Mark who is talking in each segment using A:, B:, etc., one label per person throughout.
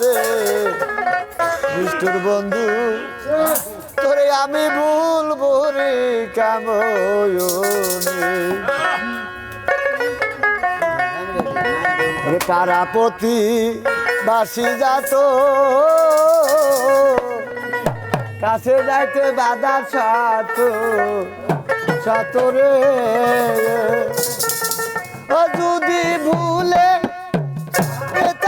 A: রে বিষ্ণুর বন্ধু, তোরে আমি ভুলবো রে কাময়নে। তারাপতি বাসি যাত? কাছে যাইতে বাধা সাত সাতরে যদি ভুলে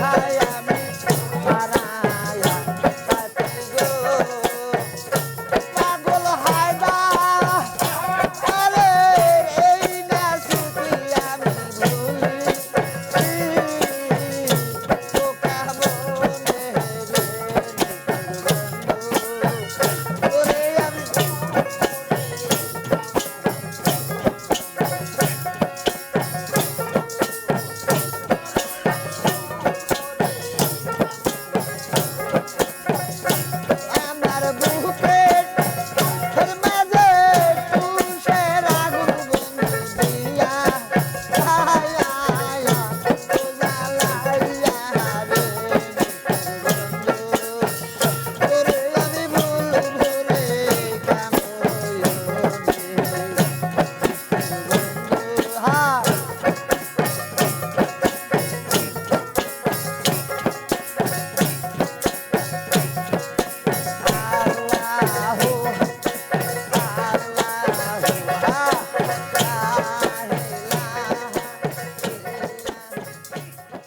A: 嗨